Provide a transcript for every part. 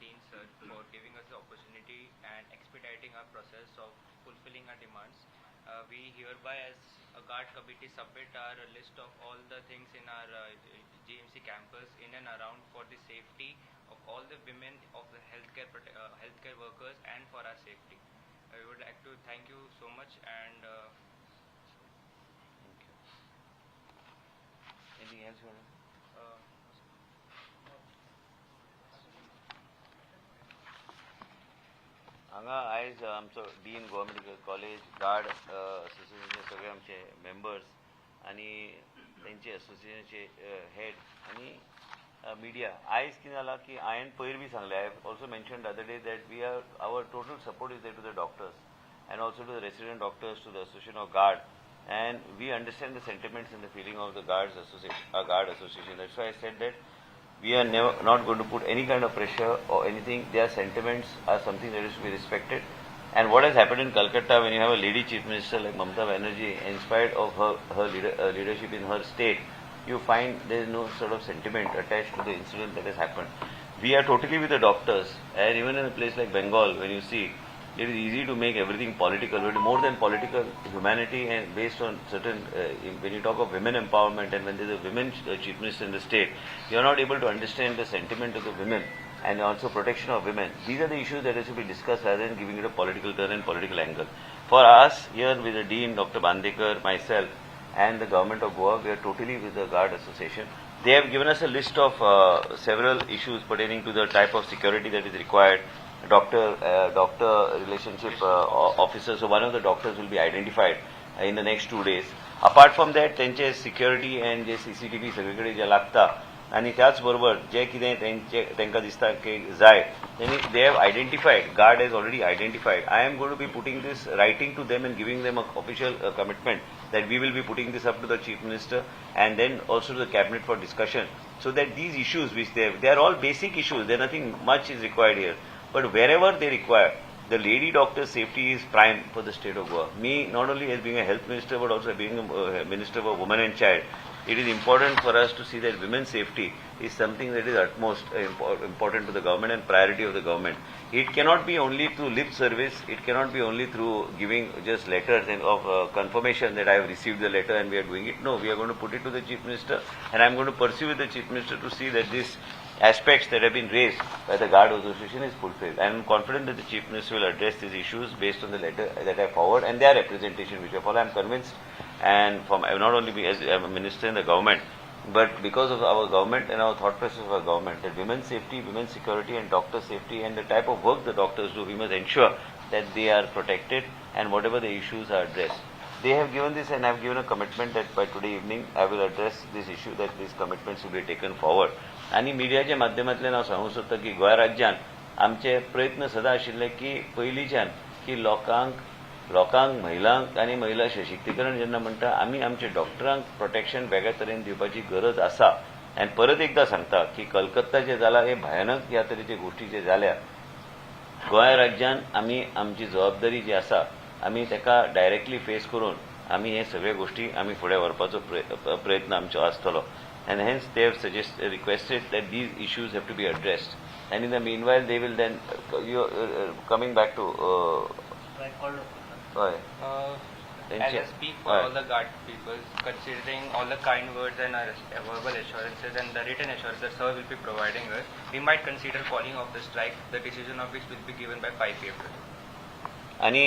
Dean sir for giving us the opportunity and expediting our process of fulfilling our demands. Uh, we hereby as a guard committee submit our list of all the things in our uh, GMC campus in and around for the safety of all the women of the healthcare uh, healthcare workers and for our safety. I would like to thank you so much and uh, Anything else you want to uh, हांगा आयज आमचो dean Goa medical college guard असोसिएशनचे सगळे आमचे members आणि तेंचे असोसिएशनचे head आणि मिडिया आयज कितें जाला की हांवें पयर बी सांगलें I also mention the other day that we are our total support is that to the doctors and also to the resident doctors, to the Association of Guard. And we understand the sentiments and the feeling of the Guards Association, uh, Guard Association. That's why I said that we are never not going to put any kind of pressure or anything. Their sentiments are something that is to be respected. And what has happened in Calcutta when you have a lady chief minister like Mamata Banerjee, in spite of her, her leader, uh, leadership in her state, you find there is no sort of sentiment attached to the incident that has happened. We are totally with the doctors, and even in a place like Bengal, when you see it is easy to make everything political, but more than political, humanity and based on certain, uh, when you talk of women empowerment and when there is a women uh, chief minister in the state, you are not able to understand the sentiment of the women and also protection of women. These are the issues that to be discussed rather than giving it a political turn and political angle. For us, here with the Dean, Dr. Bandekar, myself, and the government of Goa, we are totally with the Guard Association. They have given us a list of uh, several issues pertaining to the type of security that is required, doctor uh, doctor relationship uh, o- officer. So one of the doctors will be identified uh, in the next two days. Apart from that, त्यांचे security and जे CCTV सगळीकडे जे लागता आणि त्याच बरोबर जे कितें तेंचे तांकां दिसता की जाय त्यांनी they have identified guard has already identified I am गोड to be putting this writing to them and giving them a official commitment that we will be putting this up to the chief minister and then also to the cabinet for discussion so that these issues which they have, they are all basic issues there nothing much is required here but wherever they require the lady doctor safety is prime for the state of goa me not only as being a health minister but also being a uh, minister for women and child it is important for us to see that women's safety is something that is utmost uh, important to the government and priority of the government. It cannot be only through lip service. It cannot be only through giving just letters and of uh, confirmation that I have received the letter and we are doing it. No, we are going to put it to the chief minister, and I am going to pursue with the chief minister to see that these aspects that have been raised by the guard association is fulfilled. I am confident that the chief minister will address these issues based on the letter that I forward and their representation which I follow. I am convinced, and from uh, not only as a minister in the government, but because of our government and our thought process of our government, that women's safety, women's security, and doctor safety, and the type of work the doctors do, we must ensure that they are protected and whatever the issues are addressed. They have given this, and I have given a commitment that by today evening I will address this issue, that these commitments will be taken forward. आणि मिडियाच्या माध्यमांतल्यान हांव सांगूंक सोदतां की गोंय राज्यांत आमचे प्रयत्न सदां आशिल्ले की पयलींच्यान की लोकांक लोकांक महिलांक आनी महिला सशक्तीकरण जेन्ना म्हणटा आमी आमच्या डॉक्टरांक प्रोटेक्शन वेगळ्या तरेन दिवपाची गरज आसा. आनी परत एकदां सांगता की कलकत्ता जे जालां हे भयानक ह्या तरेचे गोश्टी जे जाल्या गोंय राज्यान आमी आमची जबाबदारी जी आसा आमी तेका डायरेक्टली फेस करून आमी हे सगळे गोश्टी आमी फुडें व्हरपाचो प्रयत्न आमचो आसतलो. And hence they have suggest requested that these issues have to be addressed and in the meanwhile they will then you coming back to here Uh, Then as I check. speak for Alright. all the guard people, considering all the kind words and our uh, verbal assurances and the written assurance that sir will be providing us, we might consider calling off the strike, the decision of which will be given by 5 April. आणि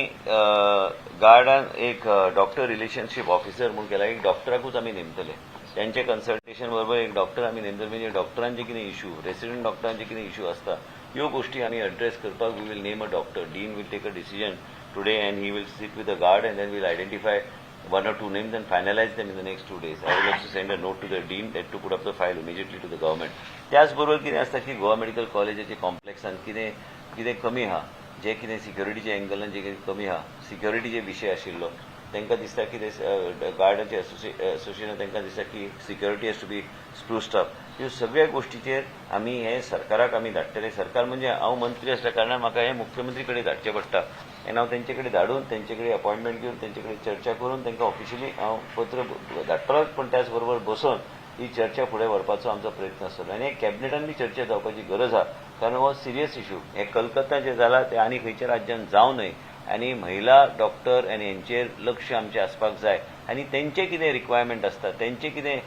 गार्डान एक doctor relationship officer म्हणून केला एक डॉक्टराकूच आमी नेमतले त्यांचे consultation बरोबर एक doctor आमी नेमतले म्हणजे डॉक्टरांचे कितें इश्यू रेसिडेंट डॉक्टरांचे कितें इश्यू आसता ह्यो गोश्टी आमी अड्रेस करपाक we will name a doctor dean will take a decision today and he will sit with a guard and then will identify one or two names and finalize them in the next two days. I will also send a note to the dean that to put up the file immediately to the government. त्याचबरोबर कितें आसता की Goa medical कॉलेजाचे कॉम्प्लेक्सान कितें कितें कमी आहा जे कितें सिक्युरिटीच्या एंगलान जे कितें कमी आहा सिक्युरिटीचे विशय आशिल्लो तांकां दिसता की गार्डनचे असोसिएशन तांकां दिसता की security has to be spruced up ह्यो सगळ्या गोश्टीचेर आमी हे सरकाराक आमी धाडटले. सरकार म्हणजे हांव मंत्री आसल्या कारणान म्हाका हे मुख्यमंत्री कडेन धाडचें पडटा. आनी हांव तेंचे कडेन धाडून तेंचे कडेन अपॉयंटमेंट घेवन तेंचे कडेन चर्चा करून तांकां ऑफिशियली हांव पत्र धाडटलोच पण त्याच बरोबर बसोवन ही चर्चा फुडें व्हरपाचो आमचो प्रयत्न आसतलो आनी कॅबिनेटान बी चर्चा जावपाची गरज आहा कारण हो सिरियस इश्यू हे कलकत्ता जे जालां ते आनी खंयच्या राज्यात जावं न्हय आनी महिला डॉक्टर आनी हेंचेर लक्ष आमचें आसपाक जाय आनी तेंचे कितें रिक्वायरमेंट आसता तेंचे कितें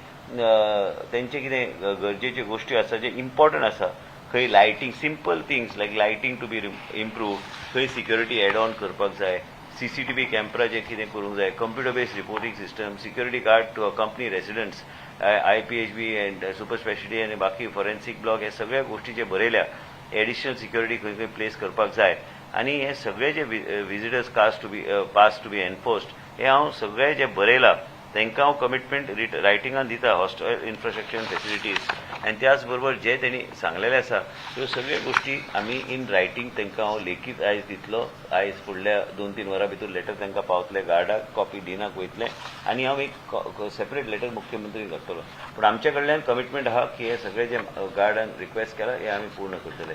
तेंचे कितें गरजेच्यो गोश्टी आसा जे इम्पॉर्टंट आसा खंय lighting simple things like lighting to be improve खंय सिक्युरिटी एड ऑन करपाक जाय. सीसीटीव्ही कॅमेरा जे कितें करूंक जाय computer based reporting system security guard to a company residents I P H B and super speciality आनी बाकी फॉरेन्सीक ब्लॉक हे सगळ्या गोश्टी जे बरयल्या एडिशनल सिक्युरिटी खंय खंय प्लेस करपाक जाय. आनी हे सगळे जे visitors cast to be pass to be enforced हे हांव सगळे जे बरयला तांकां हांव कमिटमेंट रायटिंगान दिता हॉस्टेल इन्फ्रास्ट्रक्चर फेसिलिटीज आनी त्याच बरोबर जे तेणी सांगलेले आसा त्यो सगळ्यो गोश्टी आमी इन रायटींग तांकां हांव लेखीत आयज दितलो आयज फुडल्या दोन तीन वरां भितर लेटर तांकां पावतले गार्डाक कॉपी डिनाक वयतले. आनी हांव एक सेपरेट लेटर मुख्यमंत्री धाडटलो पूण आमचे कडल्यान कमिटमेंट आहा की हे सगळे जे गार्डान रिक्वेस्ट केला हे आमी पूर्ण करतले.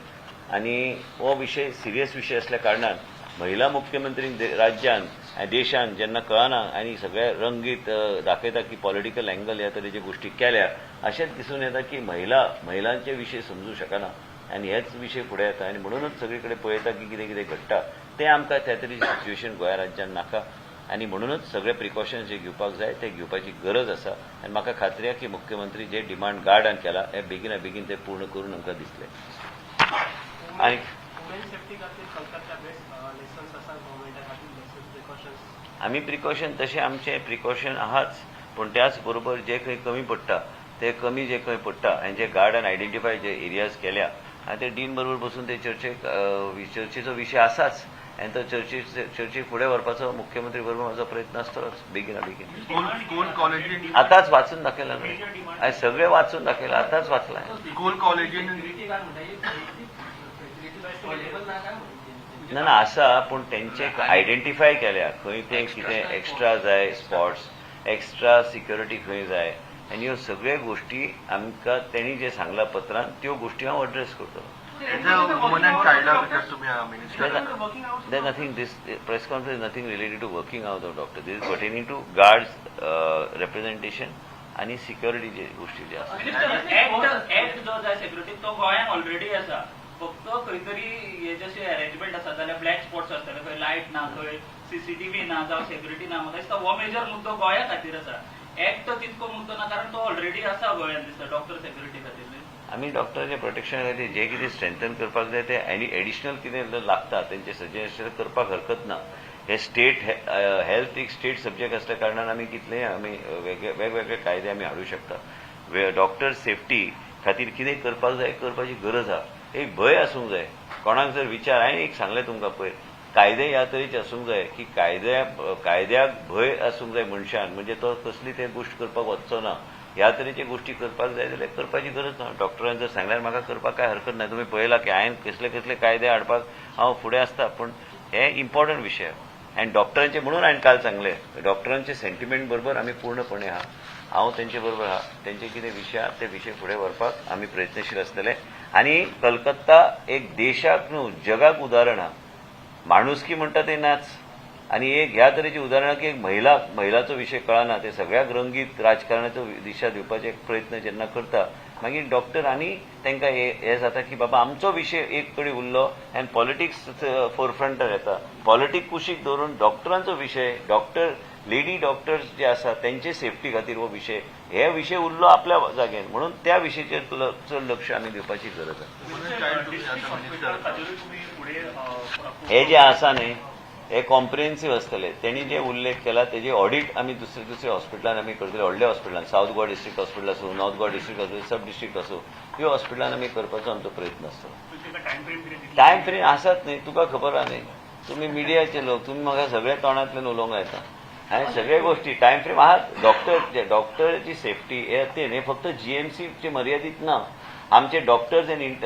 आनी हो विशय सिरियस विशय असल्या कारणान महिला मुख्यमंत्री दे- राज्यान आनी देशान जेन्ना कळना आनी सगळे रंगीत दाखयता की पॉलिटिकल अँगल ह्या तरेचे गोश्टी केल्या अशेंच दिसून येता की महिला महिलांचे विशय समजू शकना. आनी हेच विशय फुडें येता आनी म्हणूनच सगळे कडेन पळयता की कितें कितें घडटा तें आमकां त्या तरेची सिच्युएशन गोंय राज्यान नाका. आनी म्हणूनच सगळे प्रिकॉशन्स जे घेवपाक जाय ते घेवपाची गरज आसा. आनी म्हाका खात्री आसा की मुख्यमंत्री जे डिमांड गार्डान केला हे बेगिना बेगीन ते पूर्ण करून आमकां दिसले. आणि वुमेन सेफ्टी खातीर कलकत्ता बेस्ट लेसन्स आसा गव्हर्मेंटा खातीर लेसन्स प्रिकॉशन्स आमी प्रिकॉशन तशें आमचे प्रिकॉशन आहाच पूण त्याच बरोबर जे खंय कमी पडटा ते कमी जे खंय पडटा आनी जे गार्डान आयडेंटिफाय जे एरियाज केल्या आनी ते डीन बरोबर बसून ते चर्चेक चर्चेचो विशय आसाच आनी तो चर्चे चर्चेक फुडें व्हरपाचो मुख्यमंत्री बरोबर म्हजो प्रयत्न आसतलोच बेगिना बेगीन आताच वाचून दाखयला न्हय सगळे वाचून दाखयला आताच वाचला. ना ना आसा पूण तेंचे आयडेंटिफाय केल्या खंय खंय कितें एक्स्ट्रा जाय स्पॉट्स एक्स्ट्रा सिक्युरिटी खंय जाय आनी ह्यो सगळ्यो गोश्टी आमकां तेणी जे सांगला पत्रांत त्यो गोश्टी हांव अड्रेस करतलो minister There's nothing, this press conference is nothing related to working out of doctor. This is pertaining to guards uh, representation आणि सिक्युरिटी जे गोष्टी ज्या ऍक्ट जो सेक्युरिटी तो गोंयांत ऑलरेडी आसा फक्त खंय तरी हे जशे अरेंजमेंट आसा जाल्यार ब्लॅक स्पॉट्स आसतले खंय लायट ना खंय सीसीटीव्ही ना जावं सेक्युरिटी ना म्हाका दिसता हो मेजर मुद्दो गोंया खातीर आसा ऍक्ट तितको मुद्दो ना कारण तो ऑलरेडी आसा गोंयांत दिसता डॉक्टर सेक्युरिटी खातीर. आमी डॉक्टरांचे प्रोटेक्शन खातीर जे कितें स्ट्रेंथन करपाक जाय ते एनी एडिशनल कितें लागता तेंचे सजेशन करपाक हरकत ना. हे स्टेट हेल्थ एक स्टेट सब्जेक्ट असल्या कारणान आमी कितले आमी वेगळे वेगवेगळे कायदे आमी हाडूं शकता. डॉक्टर सेफ्टी खातीर कितें करपाक जाय करपाची गरज आहा एक भंय आसूंक जाय कोणाक जर विचार हांवें एक सांगलें तुमकां पयर कायदे ह्या तरेचे आसूंक जाय की कायद्या कायद्याक भंय आसूंक जाय मनशान. म्हणजे तो कसली ते गोश्ट करपाक वचचो ना. ह्या तरेचे गोश्टी करपाक जाय जाल्यार करपाची गरज ना. डॉक्टरान जर सांगल्यार म्हाका करपाक काय हरकत ना तुमी पळयला की हांवें कसले कसले कायदे हाडपाक हांव फुडें आसता. पूण हे इम्पॉर्टंट विशय आनी डॉक्टरांचे म्हणून हांवें काल सांगले. डॉक्टरांचे सेंटिमेंट बरोबर आमी पूर्णपणे आहा हांव तेंचे बरोबर आहा तेंचे कितें विशय आहा ते विशय फुडें व्हरपाक आमी प्रयत्नशील आसतले आनी कलकत्ता एक देशाक न्हू जगाक उदाहरण आहा. माणुसकी म्हणटा ते नाच आणि एक ह्या तरेची उदाहरणां की एक महिला महिलाचो विशय कळना ते सगळ्याक रंगीत राजकारणाचो दिशा दिवपाचे एक प्रयत्न जेन्ना करता. मागीर डॉक्टर आनी तांकां हे जाता की बाबा आमचो विशय एक कडेन उरलो आनी पॉलिटिक्स फोरफ्रंटार येता. पॉलिटिक्स कुशीक धरून डॉक्टरांचो विशय डॉक्टर लेडी डॉक्टर्स जे आसा तेंचे सेफ्टी खातीर हो विशय हे विशय उरलो आपल्या जाग्यार म्हणून त्या विशयाचेर चड लक्ष आमी दिवपाची गरज आसा हे जे आसा न्ही हे कॉम्प्रिहेन्सिव्ह आसतले तेणी जे उल्लेख केला तेजे ऑडिट आमी दुसरे दुसरे हॉस्पिटलान आमी करतले. व्हडल्या हॉस्पिटलान सावथ गोवा डिस्ट्रिक्ट हॉस्पिटल आसूं नॉर्थ गोवा डिस्ट्रिक्ट आसूं सब डिस्ट्रिक्ट आसूं ह्यो हॉस्पिटलान आमी करपाचो आमचो प्रयत्न आसतलो टायम फ्रेम आसात न्ही तुका खबर आहा न्ही तुमी मिडियाचे लोक तुमी म्हाका सगळ्या तोंडांतल्यान उलोवंक येता. आणि सगळे गोश्टी टायम फ्रेम आहात डॉक्टर जे सेफ्टी हे ते न्ही फक्त जीएमसीचे मर्यादीत ना आमचे doctors and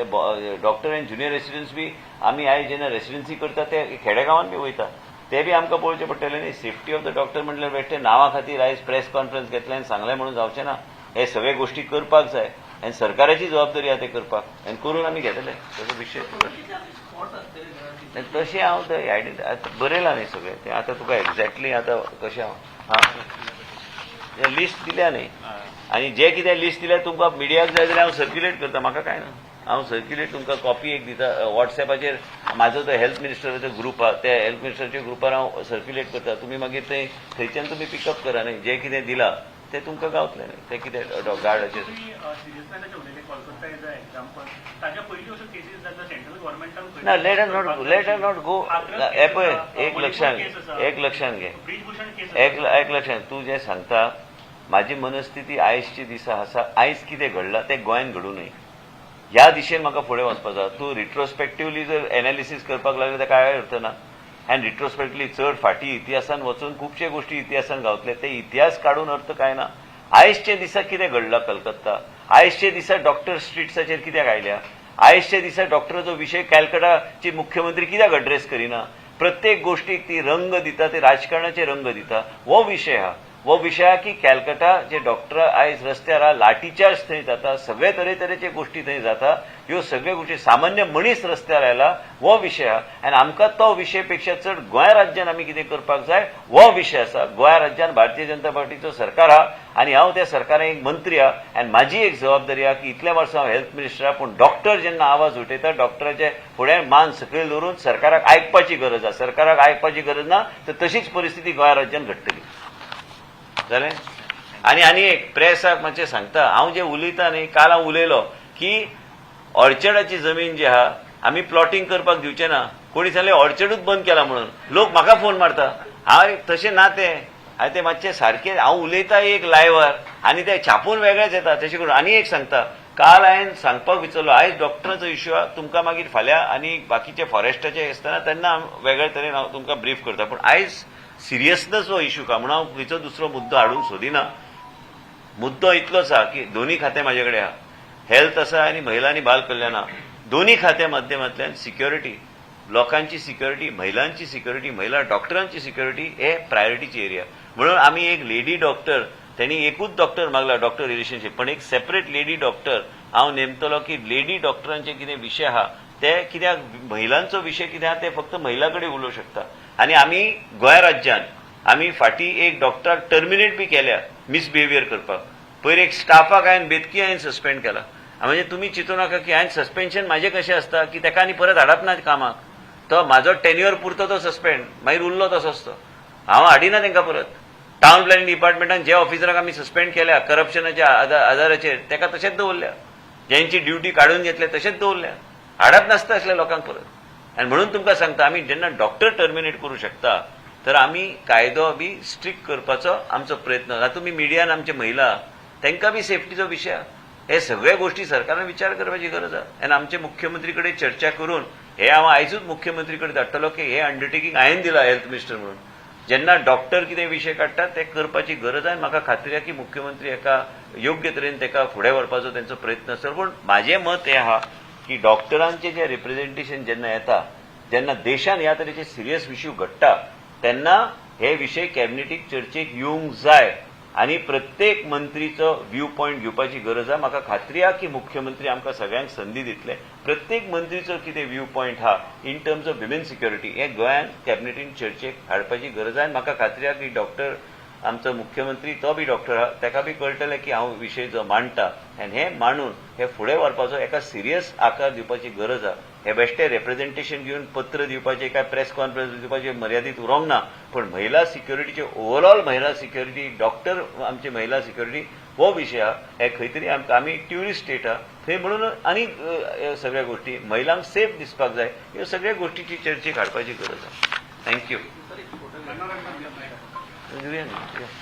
doctor and junior residents बी आमी आयज जेन्ना रेसिडेन्सी करता ते खेडेगांवान बी वयता ते बी आमकां पळोवचें पडटलें न्ही सेफ्टी ऑफ द डॉक्टर म्हटल्यार बेश्टे नांवा खातीर आयज प्रेस कॉन्फरन्स घेतलें आनी सांगलें म्हणून जावचें ना. हे सगळे गोश्टी करपाक जाय. आनी सरकाराची जबाबदारी आहा तें करपाक. आनी करून आमी घेतले तसो विशय आनी तशें हांव थंय आयडेंट बरयलां न्ही सगळें. तें आतां तुका एक्झॅक्टली आतां कशें हांव हां. लिस्ट दिल्या न्ही. आनी जे कितें लिस्ट दिल्या तुमकां मिडियाक जाय जाल्यार हांव सर्क्युलेट करता. म्हाका काय ना. हांव सर्क्युलेट तुमकां कॉपी एक दिता. वॉट्सॅपाचेर म्हाजो तो हेल्थ मिनिस्टराचो ग्रुप आहा त्या हेल्थ मिनिस्टरच्या ग्रुपार हांव सर्क्युलेट करता. तुमी मागीर थंय थंयच्यान तुमी पिकअप करा न्ही. जे कितें दिलां. तें तुमकां गावतलें न्ही. तें कितें गार्डाचेर ना let or not let or not go हे पळय एक लक्षान घे एक लक्षान घे. एक एक लक्षात तू जे सांगता माझी मनस्थिती आयजची दिसा आसा आयज कितें घडलां तें गोंयान घडूं नये. ह्या दिशेन म्हाका फुडें वचपाक जाय तूं रिट्रोस्पेक्टिवली जर एनालिसीस करपाक लागले तर काय अर्थ ना? आनी रिट्रोस्पेक्टली चड फाटी इतिहासान वचून खुबशे गोश्टी इतिहासान गावतले ते इतिहास काडून अर्थ काय ना? आयसच्या दिसा कितें घडला कलकत्ता? आयसच्या दिसा डॉक्टर स्ट्रिट्साचेर कित्याक आयल्या आयसच्या दिसा डॉक्टराचो विशय कॅलकटाची मुख्यमंत्री कित्याक अड्रेस करिना? प्रत्येक गोष्टीक ती रंग दिता ते राजकारणाचे रंग दिता. हो विशय हा. हो विशया की कॅलकटा जे डॉक्टर आयज रस्त्यार हा लाठीचार्ज थंय जाता सगळे तरेतरेचे गोष्टी थंय जाता ह्यो सगळ्यो गोष्टी सामान्य मनीस रस्त्यार आयला हो विशय आनी आमकां तो विशयपेक्षा चड गोंय राज्यान आमी कितें करपाक जाय हो विशय आसा गोंय राज्यान भारतीय जनता पार्टीचो सरकार हा आनी हांव त्या सरकारान एक मंत्री हा आनी म्हाजी एक जबाबदारी हा की इतल्या वर्सां हांव हेल्थ मिनिस्टर हा पूण डॉक्टर जेन्ना आवाज उठयता डॉक्टराचे फुडें मान सकयल दवरून सरकाराक आयकपाची गरज आसा सरकाराक आयकपाची गरज ना तर तशीच परिस्थिती गोंय राज्यान घडटली. जालें आनी आनी एक प्रेसाक मातशें म्हणजे सांगता हांव जे उलयता न्ही काल हांव उलयलो की ऑर्चर्डाची जमीन जी आहा आमी प्लॉटिंग करपाक दिवचे ना कोणी सांगलें ऑर्चर्डूच बंद केला म्हणून. लोक म्हाका फोन मारता हांव तशें ना तें. हांवें तें मातशें सारकें हांव उलयता एक लायवर आनी तें छापून वेगळेंच येता तशें करून. आनी एक सांगता काल हांवें सांगपाक विचारलो आयज डॉक्टराचो इश्यू आहा तुमकां मागीर फाल्यां आनी बाकीचे फॉरेस्टाचे आसतना तेन्ना हांव वेगळे तरेन हांव तुमकां ब्रीफ करता पूण आयज सिरियसनस हो इश्यू का? म्हणून हांव खंयचो दुसरो मुद्दो हाडूंक सोदिना. मुद्दो इतलोच हा की दोन्ही खाते माझ्याकडे कडेन आहा हेल्थ आसा आनी महिला आणि बाल कल्याण आहा दोन्ही खात्या माध्यमांतल्यान सिक्युरिटी लोकांची सिक्युरिटी महिलांची सिक्युरिटी महिला डॉक्टरांची सिक्युरिटी हे प्रायोरिटीची एरिया म्हणून आमी एक लेडी डॉक्टर त्यांनी एकूच डॉक्टर मागला डॉक्टर रिलेशनशीप पण एक सेपरेट लेडी डॉक्टर हांव नेमतलो की लेडी डॉक्टरांचे कितें विशय आहा ते कित्याक महिलांचो विशय कितें आहा ते फक्त महिला कडेन उलोवंक शकता. आनी आमी गोंय राज्यांत आमी फाटीं एक डॉक्टराक टर्मिनेट बी केल्या मिसबिहेवियर करपाक. पयर एक स्टाफाक हांवें बेतकी हांवें सस्पेंड केला. म्हणजे तुमी चिंतू नाका की हांवें सस्पेन्शन म्हाजें कशें आसता की ताका आनी परत हाडप ना कामाक. तो म्हाजो टेन्युअर पुरतो तो सस्पेंड मागीर उरलो तसोच तो हांव हाडिना तांकां परत. टावन प्लॅनिंग डिपार्टमेंटान जे ऑफिसराक आमी सस्पेंड केल्या करप्शनाच्या आदाराचेर ताका तशेंच दवरल्या. जेंची ड्युटी काडून घेतल्या तशेंच दवरल्या. हाडप नासता असल्या लोकांक परत. आनी म्हणून तुमकां सांगता आमी जेन्ना डॉक्टर टर्मिनेट करूं शकता तर आमी कायदो बी स्ट्रिक्ट करपाचो आमचो प्रयत्न. आतां तुमी मिडियान आमचे महिला तांकां बी सेफ्टीचो विशय आहा. हे सगळ्या गोष्टी सरकारान विचार करपाची गरज आसा आनी आमचे मुख्यमंत्री कडेन चर्चा करून हे हांव आयजूच मुख्यमंत्री कडेन धाडटलो की हे अंडरटेकींग हांवें दिला हेल्थ मिनिस्टर म्हणून. जेन्ना डॉक्टर कितें विशय काडटा ते करपाची गरज आहे. म्हाका खात्री आसा की मुख्यमंत्री हेका योग्य तरेन तेका फुडें व्हरपाचो तेंचो प्रयत्न आसतलो पूण म्हाजें मत हें आहा की डॉक्टरांचें जें रिप्रेझेंटेशन जेन्ना येता जेन्ना देशान ह्या तरेचे सिरियस इश्यू घडटा तेन्ना हे विशय कॅबिनेटीक चर्चेक येवंक जाय. आनी प्रत्येक मंत्रीचो व्यू पॉयंट घेवपाची गरज आहा. म्हाका खात्री आहा की मुख्यमंत्री आमकां सगळ्यांक संदी दितले. प्रत्येक मंत्रीचो कितें व्यू पॉयंट हा in terms of women security हे गोंयांत कॅबिनेटीन चर्चेक हाडपाची गरज आहा. म्हाका खात्री आहा की डॉक्टर आमचो मुख्यमंत्री तो बी डॉक्टर आहा बी कळटलें की हांव विशय जो मांडटा आनी हे मांडून हे फुडें व्हरपाचो एका सिरियस आकार दिवपाची गरज आसा हे बेश्टे रिप्रेझेंटेशन घेवन पत्र दिवपाचे काय प्रेस कॉन्फरन्स दिवपाचे मर्यादीत उरोंक ना. पण महिला सिक्युरिटीचे ओवरऑल महिला सिक्युरिटी डॉक्टर आमची महिला सिक्युरिटी हो विशय आहा हे खंय तरी आमकां आमी ट्युरिस्ट स्टेट आहा थंय म्हणून आनी ह्यो सगळ्या गोष्टी महिलांक सेफ दिसपाक जाय ह्यो सगळ्या गोष्टीची चर्चेक हाडपाची गरज आसा थँक्यू 那就练，练。